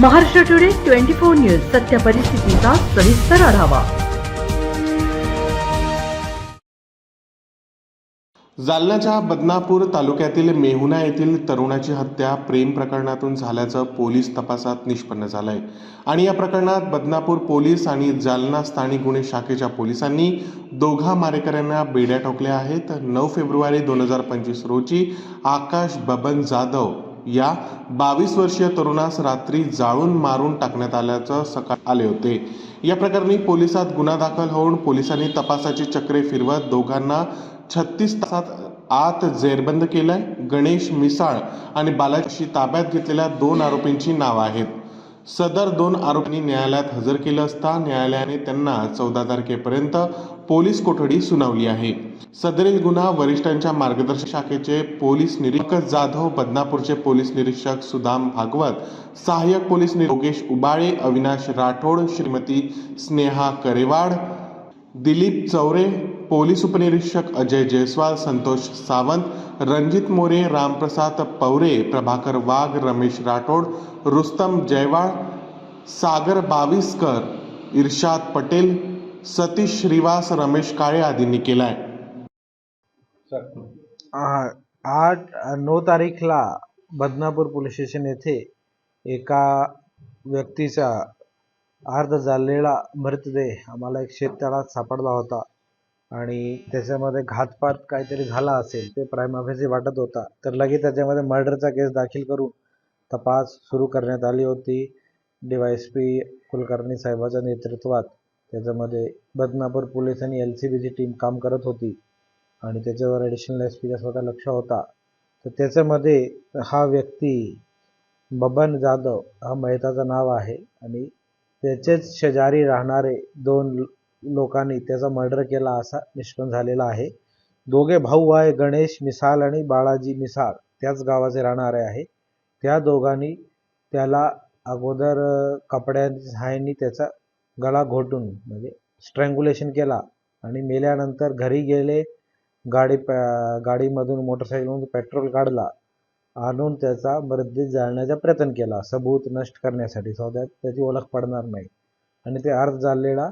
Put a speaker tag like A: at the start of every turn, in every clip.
A: Maharashtra today twenty four news सत्य परिस्थितीचा सविस्तर आढावा.
B: जालन्याच्या बदनापूर तालुक्यातील मेहुना येथील तरुणाची हत्या प्रेम प्रकरणातून झाल्याचं पोलीस तपासात निष्पन्न झालंय. आणि या प्रकरणात बदनापूर पोलीस आणि जालना स्थानिक गुन्हे शाखेच्या पोलिसांनी दोघा मारेकऱ्यांना बेड्या ठोकल्या आहेत. नऊ फेब्रुवारी दोन हजार पंचवीस रोजी आकाश बबन जाधव या बावीस वर्षीय तरुणास रात्री जाळून मारून टाकण्यात आल्याचं सकाळ आले होते. या प्रकरणी पोलिसात गुन्हा दाखल होऊन पोलिसांनी तपासाची चक्रे फिरवत दोघांना छत्तीस तासात आत जेरबंद केलाय. गणेश मिसाळ आणि बालाजी ताब्यात घेतलेल्या दोन आरोपींची नावं आहेत. सदर दोन आरोपींनी न्यायालयात हजर केलं असता न्यायालयाने त्यांना चौदा तारखेपर्यंत पोलीस कोठडी सुनावली आहे. सदरील गुन्हा वरिष्ठांच्या मार्गदर्शक शाखेचे पोलीस निरीक्षक जाधव बदनापूरचे पोलीस निरीक्षक सुदाम भागवत सहाय्यक पोलीस योगेश उबाळे अविनाश राठोड श्रीमती स्नेहा करेवाड दिलीप चौरे पोलीस उपनिरीक्षक अजय जयस्वाल संतोष सावंत रणजित मोरे रामप्रसाद पवरे प्रभाकर वाघ रमेश राठोड रुस्तम जयवाळ सागर बाविस्कर इर्शाद पटेल सतीश श्रीवास रमेश काळे आदींनी केलाय.
C: आ- आठ नऊ तारीखला बदनापूर पोलीस स्टेशन येथे एका व्यक्तीचा अर्ध जाळलेला मृतदेह आम्हाला एक शेततळात सापडला होता आणि त्याच्यामध्ये घातपात काहीतरी झाला असेल ते प्राईम ऑफिसही वाटत होता. तर लगेच त्याच्यामध्ये मर्डरचा केस दाखल करून तपास सुरू करण्यात आली होती. D Y S P Kulkarni साहेबाच्या नेतृत्वात त्याच्यामध्ये बदनापूर पोलीस आणि एल सी बीची टीम काम करत होती. आणि त्याच्यावर ॲडिशनल एस पीचा स्वतः लक्ष होता. तर त्याच्यामध्ये हा व्यक्ती बबन जाधव हा मेहताचं नाव आहे. आणि त्याचेच शेजारी राहणारे दोन लोकांनी त्याचा मर्डर केला असा निष्पन्न झालेला आहे. दोघे भाऊ आहे गणेश मिसाळ आणि बाळाजी मिसाळ त्याच गावाचे राहणारे आहे. त्या दोघांनी त्याला अगोदर कपड्यांनी कपड्याच्या त्याचा गळा घोटून म्हणजे स्ट्रँग्युलेशन केला आणि मेल्यानंतर घरी गेले गाडी पॅ गाडीमधून मोटरसायकलमधून पेट्रोल काढला आणून त्याचा मृत्यू जाळण्याचा प्रयत्न केला. सबूत नष्ट करण्यासाठी सो त्याची ओळख पडणार नाही. आणि ते अर्ध जाळलेला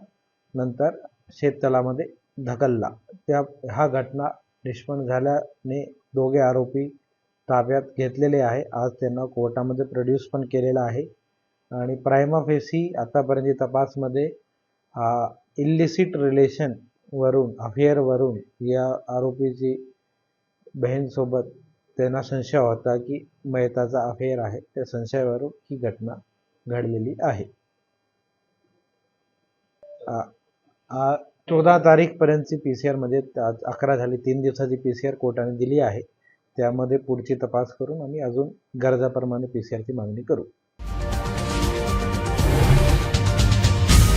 C: नंतर शेततलामध्ये ढकलला. त्या हा घटना निष्पन्न झाल्याने दोघे आरोपी ताब्यात घेतलेले आहे. आज त्यांना कोर्टामध्ये प्रोड्यूस पण केलेला आहे. आणि प्रायमा फेसी आतापर्यंत तपासमध्ये इल्लिसिट रिलेशन वरून अफेअरवरून या आरोपीची बहीणसोबत त्यांना संशय होता की मेहताचा अफेअर आहे. त्या संशयावरून ही घटना घडलेली आहे. चौदा तारीखपर्यंतची पी सी आरमध्ये आज अकरा झाली तीन दिवसाची पी सी आर कोर्टाने दिली आहे. त्यामध्ये पुढची तपास करून आम्ही अजून गरजाप्रमाणे पी सी आरची मागणी करू.